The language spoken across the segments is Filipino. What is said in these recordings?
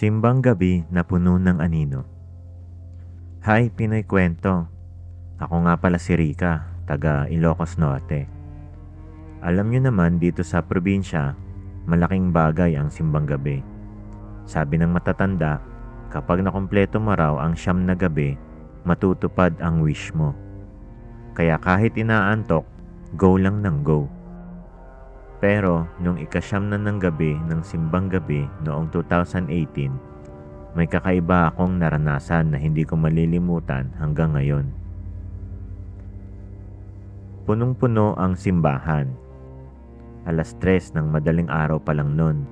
Simbang gabi na puno ng anino. Hi, Pinoy Kwento. Ako nga pala si Rika, taga Ilocos Norte. Alam nyo naman dito sa probinsya, malaking bagay ang simbang gabi. Sabi ng matatanda, kapag nakumpleto mo raw ang siyam na gabi, matutupad ang wish mo. Kaya kahit inaantok, go lang ng go. Pero nung ikasyam na ng gabi ng simbang gabi noong 2018, may kakaiba akong naranasan na hindi ko malilimutan hanggang ngayon. Punong-puno ang simbahan. Alas tres ng madaling araw pa lang noon.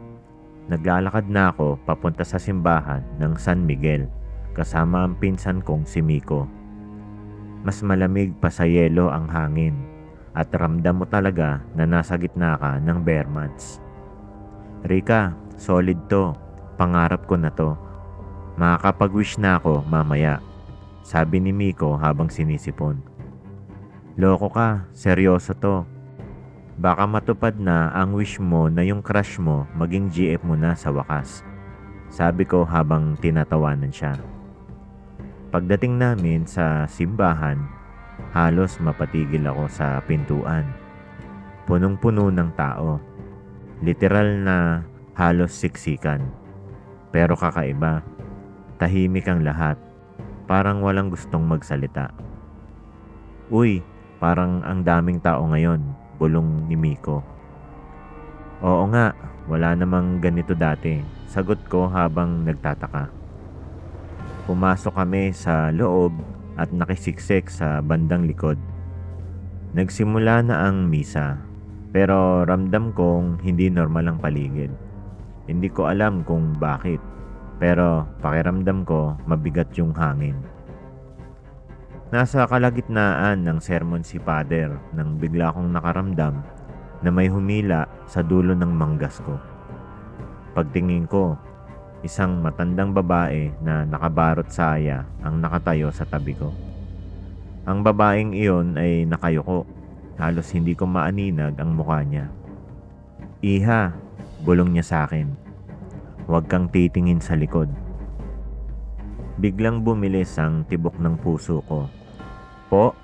Naglalakad na ako papunta sa simbahan ng San Miguel kasama ang pinsan kong si Miko. Mas malamig pa sa yelo ang hangin at ramdam mo talaga na nasa gitna ka ng bear months. Rika, solid to. Pangarap ko na to. Makakapag-wish na ako mamaya. Sabi ni Miko habang sinisipon. Loko ka, seryoso to. Baka matupad na ang wish mo na yung crush mo maging GF mo na sa wakas. Sabi ko habang tinatawanan siya. Pagdating namin sa simbahan, halos mapatigil ako sa pintuan. Punong-puno ng tao. Literal na halos siksikan. Pero kakaiba. Tahimik ang lahat. Parang walang gustong magsalita. Uy, parang ang daming tao ngayon, bulong ni Miko. Oo nga, wala namang ganito dati. Sagot ko habang nagtataka. Pumasok kami sa loob at nakisiksik sa bandang likod. Nagsimula na ang misa, pero ramdam kong hindi normal ang paligid. Hindi ko alam kung bakit, pero pakiramdam ko mabigat yung hangin. Nasa kalagitnaan ng sermon si Father nang bigla kong nakaramdam na may humila sa dulo ng manggas ko. Pagtingin ko, isang matandang babae na nakabarot saya ang nakatayo sa tabi ko. Ang babaeng iyon ay nakayuko. Halos hindi ko maaninag ang mukha niya. Iha, bulong niya sa akin. Huwag kang titingin sa likod. Biglang bumilis ang tibok ng puso ko. Po?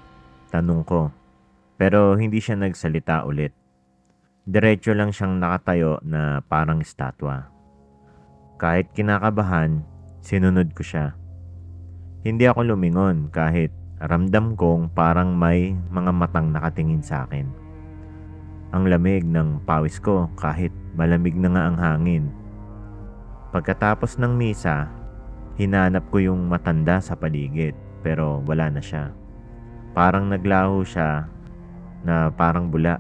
Tanong ko. Pero hindi siya nagsalita ulit. Diretso lang siyang nakatayo na parang estatwa. Kahit kinakabahan, sinunod ko siya. Hindi ako lumingon kahit ramdam kong parang may mga matang nakatingin sa akin. Ang lamig ng pawis ko kahit malamig na nga ang hangin. Pagkatapos ng misa, hinanap ko yung matanda sa paligid pero wala na siya. Parang naglaho siya na parang bula.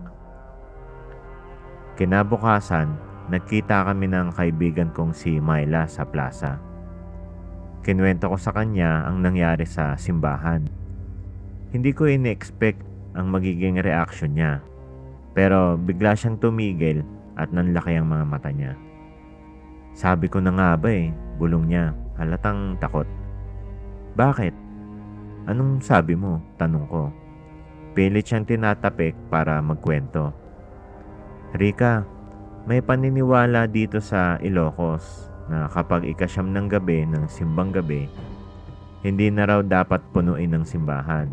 Kinabukasan, nagkita kami ng kaibigan kong si Myla sa plaza. Kinuwento ko sa kanya ang nangyari sa simbahan. Hindi ko in-expect ang magiging reaction niya. Pero bigla siyang tumigil at nanlaki ang mga mata niya. Sabi ko na nga ba eh, bulong niya, halatang takot. Bakit? Anong sabi mo? Tanong ko. Pilit siyang tinatapik para magkwento. Rika, may paniniwala dito sa Ilocos na kapag ikasyam ng gabi ng simbang gabi, hindi na raw dapat punuin ng simbahan.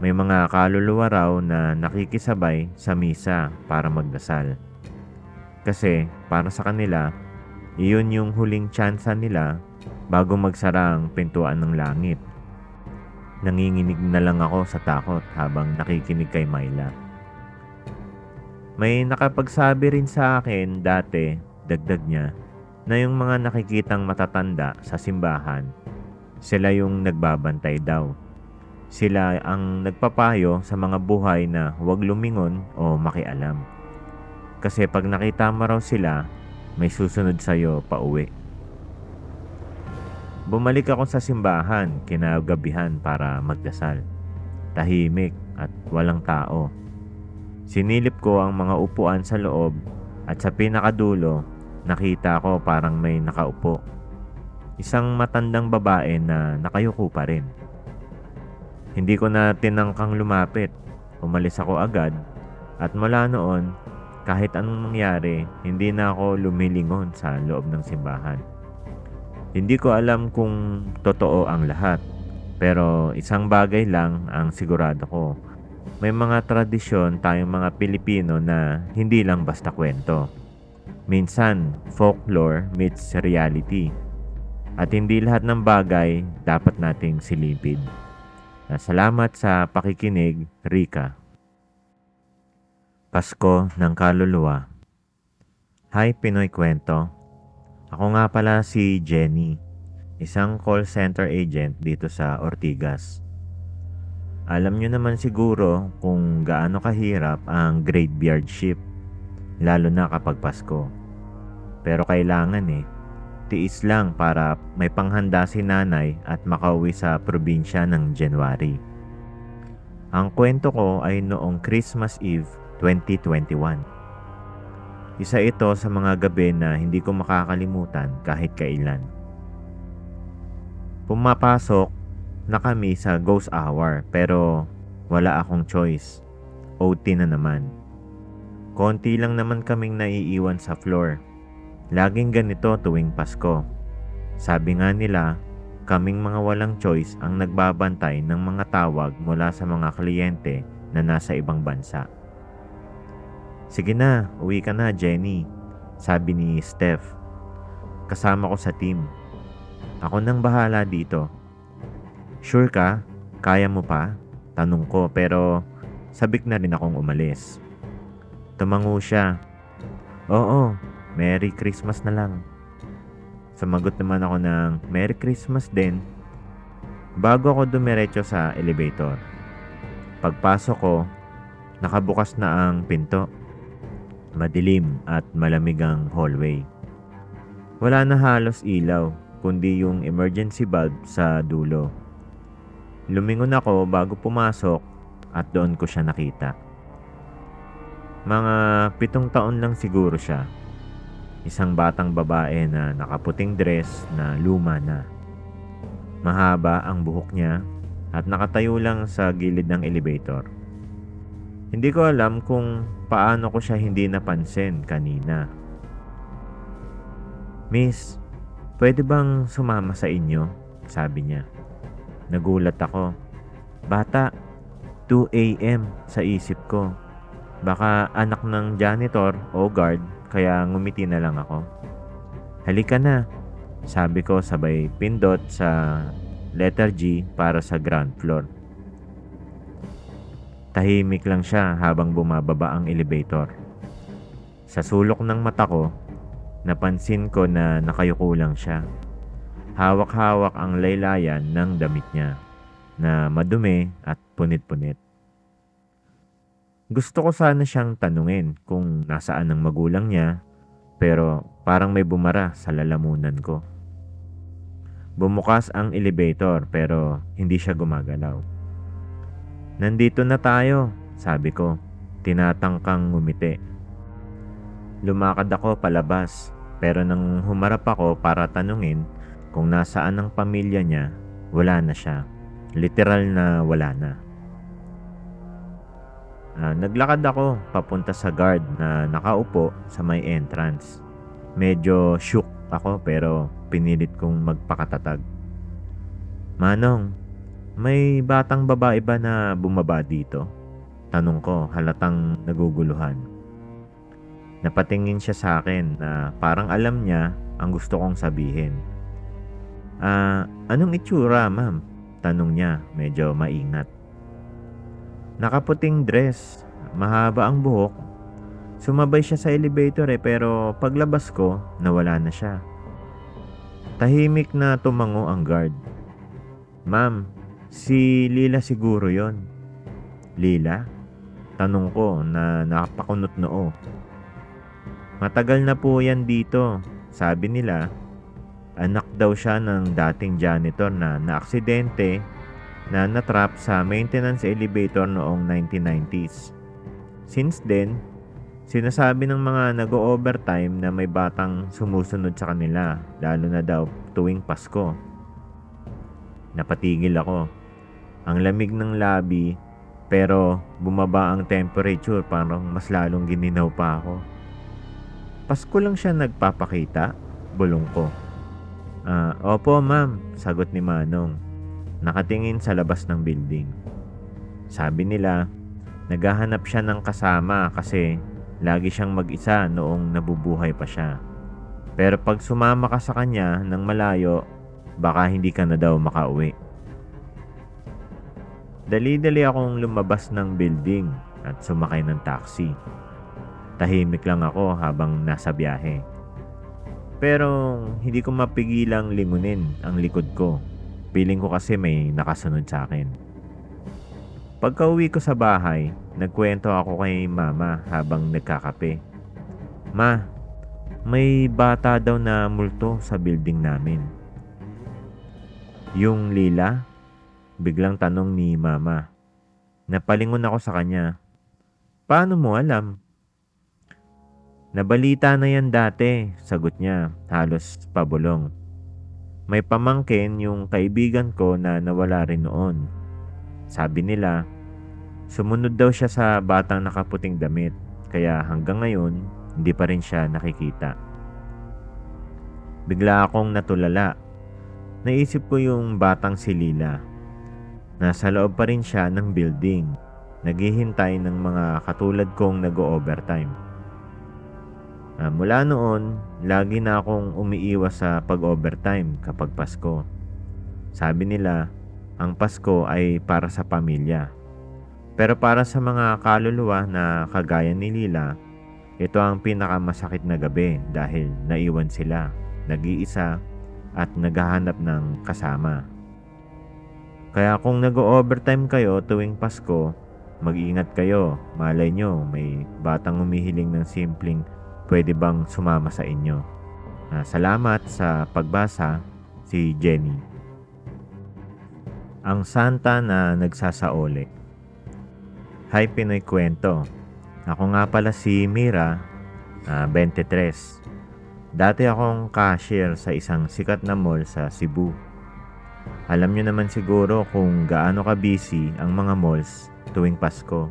May mga kaluluwa raw na nakikisabay sa misa para magdasal. Kasi para sa kanila, iyon yung huling tsansa nila bago magsara ang pintuan ng langit. Nanginginig na lang ako sa takot habang nakikinig kay Myla. May nakapagsabi rin sa akin dati, dagdag niya, na yung mga nakikitang matatanda sa simbahan, sila yung nagbabantay daw. Sila ang nagpapayo sa mga buhay na huwag lumingon o makialam. Kasi pag nakita mo raw sila, may susunod sa'yo pa uwi. Bumalik ako sa simbahan kinagabihan para magdasal. Tahimik at walang tao. Sinilip ko ang mga upuan sa loob at sa pinakadulo nakita ko parang may nakaupo. Isang matandang babae na nakayuko pa rin. Hindi ko na tinangkang lumapit. Umalis ako agad at mula noon kahit anong nangyari, hindi na ako lumilingon sa loob ng simbahan. Hindi ko alam kung totoo ang lahat. Pero isang bagay lang ang sigurado ko. May mga tradisyon tayong mga Pilipino na hindi lang basta kwento. Minsan, folklore meets reality. At hindi lahat ng bagay dapat nating silipin. Salamat sa pakikinig, Rika. Pasko ng Kaluluwa Hi Pinoy Kwento Ako nga pala si Jenny, isang call center agent dito sa Ortigas. Alam nyo naman siguro kung gaano kahirap ang graveyard shift, lalo na kapag Pasko. Pero kailangan eh, tiis lang para may panghanda si nanay at makauwi sa probinsya ng January. Ang kwento ko ay noong Christmas Eve 2021. Isa ito sa mga gabi na hindi ko makakalimutan kahit kailan. Pumapasok na kami sa ghost hour pero wala akong choice. OT na naman. Konti lang naman kaming naiiwan sa floor. Laging ganito tuwing Pasko. Sabi nga nila, kaming mga walang choice ang nagbabantay ng mga tawag mula sa mga kliyente na nasa ibang bansa. Sige na, uwi ka na Jenny, sabi ni Steph. Kasama ko sa team. Ako nang bahala dito. Sure ka? Kaya mo pa? Tanong ko pero sabik na rin akong umalis. Tumango siya. Oo, Merry Christmas na lang. Sumagot naman ako ng Merry Christmas din bago ako dumiretso sa elevator. Pagpasok ko, nakabukas na ang pinto. Madilim at malamig ang hallway. Wala na halos ilaw, kundi yung emergency bulb sa dulo. Lumingon ako bago pumasok at doon ko siya nakita. Mga pitong taon lang siguro siya. Isang batang babae na nakaputing dress na luma na. Mahaba ang buhok niya at nakatayo lang sa gilid ng elevator. Hindi ko alam kung paano ko siya hindi napansin kanina. Miss, pwede bang sumama sa inyo? Sabi niya. Nagulat ako. Bata, 2 a.m. sa isip ko. Baka anak ng janitor o guard kaya ngumiti na lang ako. Halika na, sabi ko sabay pindot sa letter G para sa ground floor. Tahimik lang siya habang bumababa ang elevator. Sa sulok ng mata ko, napansin ko na nakayuko lang siya. Hawak-hawak ang laylayan ng damit niya na madumi at punit-punit. Gusto ko sana siyang tanungin kung nasaan ang magulang niya pero parang may bumara sa lalamunan ko. Bumukas ang elevator pero hindi siya gumagalaw. Nandito na tayo, sabi ko, tinatangkang ngumiti. Lumakad ako palabas pero nang humarap ako para tanungin kung nasaan ang pamilya niya, wala na siya. Literal na wala na. Ah, naglakad ako papunta sa guard na nakaupo sa may entrance. Medyo shook ako pero pinilit kong magpakatatag. Manong, may batang babae ba na bumaba dito? Tanong ko halatang naguguluhan. Napatingin siya sa akin na parang alam niya ang gusto kong sabihin. Ah, anong itsura ma'am? Tanong niya medyo maingat. Nakaputing dress, mahaba ang buhok. Sumabay siya sa elevator eh pero paglabas ko, nawala na siya. Tahimik na tumango ang guard. Ma'am, si Lila siguro yon. Lila? Tanong ko na nakapakunot noo. Matagal na po yan dito. Sabi nila, anak daw siya ng dating janitor na naaksidente na natrap sa maintenance elevator noong 1990s. Since then, sinasabi ng mga nag-overtime na may batang sumusunod sa kanila, lalo na daw tuwing Pasko. Napatigil ako. Ang lamig ng labi, pero bumaba ang temperature, parang mas lalong gininaw pa ako. Pasko lang siya nagpapakita, bulong ko. Ah, opo ma'am, sagot ni Manong. Nakatingin sa labas ng building. Sabi nila, naghahanap siya ng kasama kasi lagi siyang mag-isa noong nabubuhay pa siya. Pero pag sumama ka sa kanya ng malayo, baka hindi ka na daw makauwi. Dali-dali akong lumabas ng building at sumakay ng taxi. Tahimik lang ako habang nasa biyahe. Pero hindi ko mapigilang lingunin ang likod ko. Piling ko kasi may nakasunod sa akin. Pagka uwi ko sa bahay, nagkwento ako kay mama habang nagkakape. Ma, may bata daw na multo sa building namin. Yung lila? Biglang tanong ni mama. Napalingon ako sa kanya. Paano mo alam? Nabalita na yan dati, sagot niya, halos pabulong. May pamangkin yung kaibigan ko na nawala rin noon. Sabi nila, sumunod daw siya sa batang nakaputing damit, kaya hanggang ngayon, hindi pa rin siya nakikita. Bigla akong natulala. Naisip ko yung batang si Lila. Nasa loob pa rin siya ng building. Naghihintay ng mga katulad kong nag-overtime. Ah, mula noon, lagi na akong umiiwas sa pag-overtime kapag Pasko. Sabi nila, ang Pasko ay para sa pamilya. Pero para sa mga kaluluwa na kagaya ni Lila, ito ang pinakamasakit na gabi dahil naiwan sila, nag-iisa at naghahanap ng kasama. Kaya kung nag-overtime kayo tuwing Pasko, mag-ingat kayo. Malay nyo, may batang umihiling ng simpleng pwede bang sumama sa inyo. Ah, salamat sa pagbasa, si Jenny. Ang Santa na nagsasaoli. Hi Pinoy Kwento. Ako nga pala si Mira, ah, 23. Dati akong cashier sa isang sikat na mall sa Cebu. Alam nyo naman siguro kung gaano ka busy ang mga malls tuwing Pasko.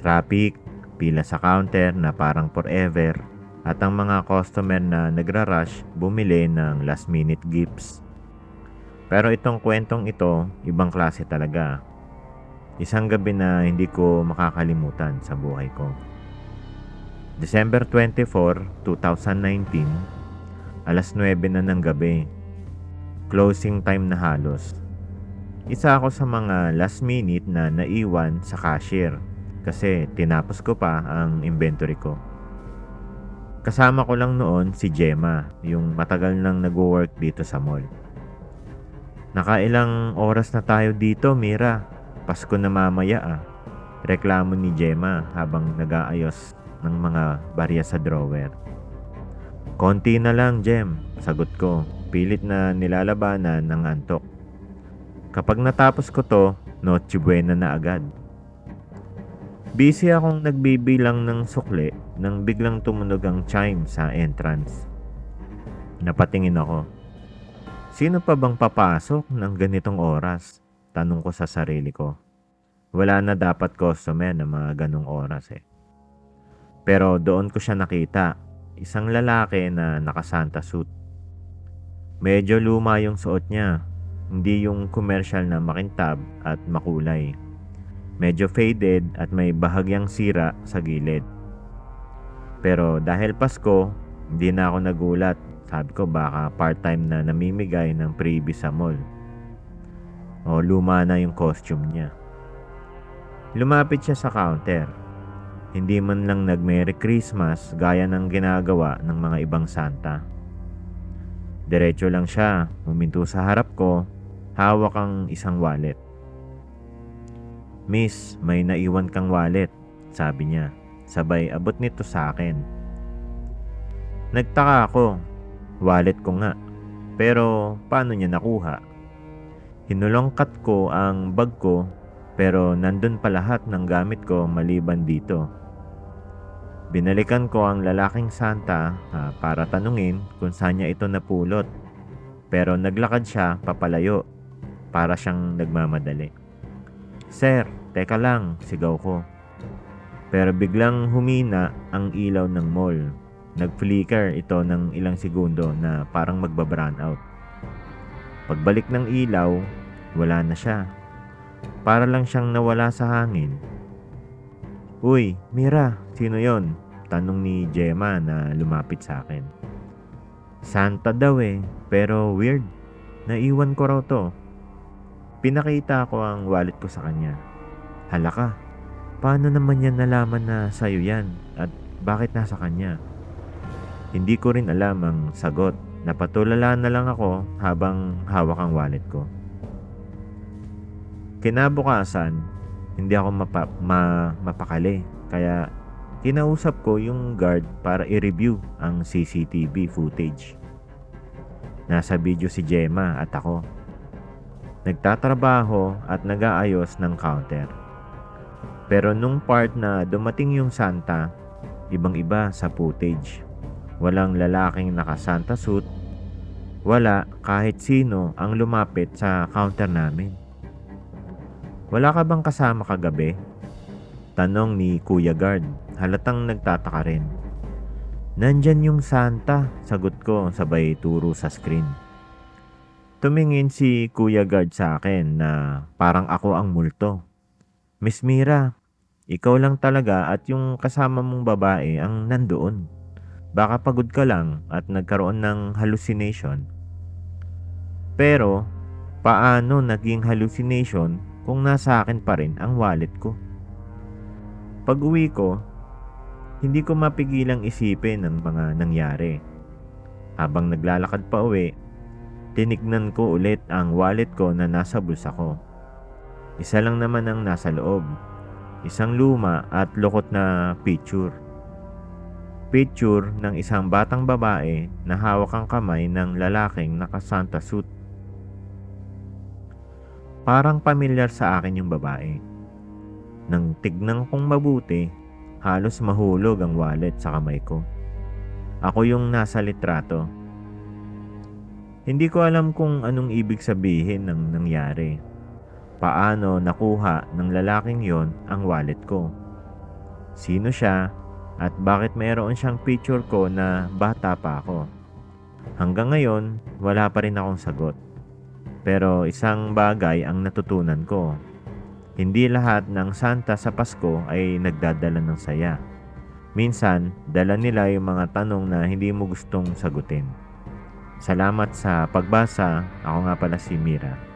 Traffic, pila sa counter na parang forever, at ang mga customer na nagra-rush bumili ng last minute gifts. Pero itong kwentong ito, ibang klase talaga. Isang gabi na hindi ko makakalimutan sa buhay ko. December 24, 2019, alas 9 na ng gabi. Closing time na halos. Isa ako sa mga last minute na naiwan sa cashier kasi tinapos ko pa ang inventory ko. Kasama ko lang noon si Gemma, yung matagal nang nag-work dito sa mall. Nakailang oras na tayo dito, Mira. Pasko na mamaya ah. Reklamo ni Gemma habang nag-aayos ng mga barya sa drawer. Konti na lang, Gem, sagot ko. Pilit na nilalabanan ng antok. Kapag natapos ko to, noche buena na agad. Busy akong nagbibilang ng sukli nang biglang tumunog ang chime sa entrance. Napatingin ako. Sino pa bang papasok ng ganitong oras? Tanong ko sa sarili ko. Wala na dapat customer na mga ganong oras eh. Pero doon ko siya nakita. Isang lalaki na nakasanta suit. Medyo luma yung suot niya. Hindi yung commercial na makintab at makulay. Medyo faded at may bahagyang sira sa gilid. Pero dahil Pasko, hindi na ako nagulat. Sabi ko baka part-time na namimigay ng freebie sa mall. O luma na yung costume niya. Lumapit siya sa counter. Hindi man lang nag Merry Christmas gaya ng ginagawa ng mga ibang Santa. Diretso lang siya, huminto sa harap ko, hawak ang isang wallet. Miss, may naiwan kang wallet, sabi niya. Sabay abot nito sa akin. Nagtaka ako, wallet ko nga. Pero paano niya nakuha? Hinulongkat ko ang bag ko pero nandun pa lahat ng gamit ko maliban dito. Binalikan ko ang lalaking Santa ah, para tanungin kung saan niya ito napulot. Pero naglakad siya papalayo para siyang nagmamadali. Sir, teka lang, sigaw ko. Pero biglang humina ang ilaw ng mall. nag-flicker ito ng ilang segundo na parang magba-brown out. Pagbalik ng ilaw, wala na siya. Para lang siyang nawala sa hangin. Uy, Mira, sino yon? Tanong ni Gemma na lumapit sa akin. Santa daw eh, pero weird. Naiwan ko raw to. Pinakita ko ang wallet ko sa kanya. Hala ka, paano naman yan nalaman na sa'yo yan at bakit nasa kanya? Hindi ko rin alam ang sagot. Napatulala na lang ako habang hawak ang wallet ko. Kinabukasan, hindi ako mapa, ma, mapakali. Kaya kinausap ko yung guard para i-review ang CCTV footage. Nasa video si Gemma at ako. Nagtatrabaho at nag-aayos ng counter. Pero nung part na dumating yung Santa, ibang iba sa footage. Walang lalaking naka-Santa suit. Wala kahit sino ang lumapit sa counter namin. Wala ka bang kasama kagabi? Tanong ni Kuya Guard. Halatang nagtataka rin. Nandyan yung Santa, sagot ko sabay turo sa screen. Tumingin si Kuya Guard sa akin na parang ako ang multo. Miss Mira, ikaw lang talaga at yung kasama mong babae ang nandoon. Baka pagod ka lang at nagkaroon ng hallucination. Pero, paano naging hallucination kung nasa akin pa rin ang wallet ko? Pag uwi ko, hindi ko mapigilang isipin ang mga nangyari. Habang naglalakad pa uwi, tinignan ko ulit ang wallet ko na nasa bulsa ko. Isa lang naman ang nasa loob. Isang luma at lukot na picture. Picture ng isang batang babae na hawak ang kamay ng lalaking naka-Santa suit. Parang pamilyar sa akin yung babae. Nang tignan kong mabuti, halos mahulog ang wallet sa kamay ko. Ako yung nasa litrato. Hindi ko alam kung anong ibig sabihin ng nangyari. Paano nakuha ng lalaking yon ang wallet ko? Sino siya at bakit mayroon siyang picture ko na bata pa ako? Hanggang ngayon, wala pa rin akong sagot. Pero isang bagay ang natutunan ko. Hindi lahat ng Santa sa Pasko ay nagdadala ng saya. Minsan, dala nila yung mga tanong na hindi mo gustong sagutin. Salamat sa pagbasa. Ako nga pala si Mira.